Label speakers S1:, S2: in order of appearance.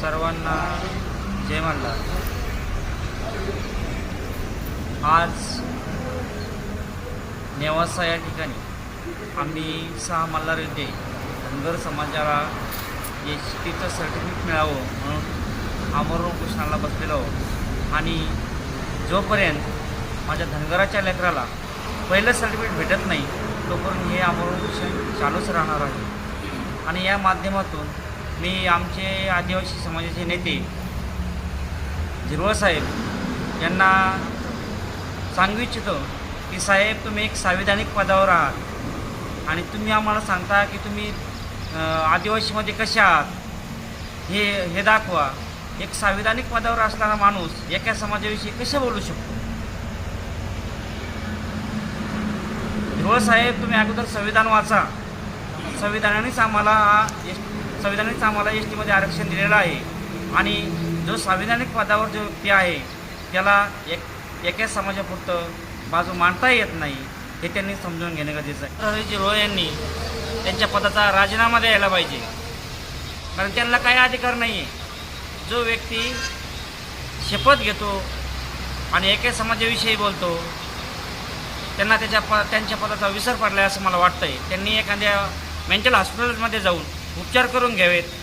S1: सर्वांना जय म्हणला आज नेवासा या ठिकाणी आम्ही सहा मल्हार येथे धनगर समाजाला एच टीचं सर्टिफिकेट मिळावं म्हणून आमरण कृष्णाला बसलेलो आहोत. आणि जोपर्यंत माझ्या धनगराच्या लेकराला पहिलं सर्टिफिकेट भेटत नाही तोपर्यंत हे आमरण कृष्ण चालूच राहणार आहे. आणि या माध्यमातून मी आमचे आदिवासी समाजाचे नेते झिरवळ साहेब यांना सांगू इच्छितो की साहेब तुम्ही एक संविधानिक पदावर आहात आणि तुम्ही आम्हाला सांगता की तुम्ही आदिवासीमध्ये कसे आहात हे हे दाखवा. एक संविधानिक पदावर असणारा माणूस एका समाजाविषयी कसे बोलू शकतो? झिरवळ साहेब तुम्ही अगोदर संविधान वाचा. संविधानानेच आम्हाला एस संविधानानेच आम्हाला एस टीमध्ये आरक्षण दिलेलं आहे. आणि जो संविधानिक पदावर जो व्यक्ती आहे त्याला एक एकाच समाजापुरतं बाजू मांडता येत नाही हे त्यांनी समजून घेणं गरजेचं आहे. हरीजी रोय यांनी त्यांच्या पदाचा राजीनामा द्यायला पाहिजे. कारण त्यांना काही अधिकार नाही आहे जो व्यक्ती शपथ घेतो आणि एके समाजाविषयी बोलतो त्यांना त्याच्या प त्यांच्या पदाचा विसर पडला आहे असं मला वाटतं आहे त्यांनी एखाद्या मेंटल हॉस्पिटलमध्ये जाऊन उपचार करून घ्यावेत.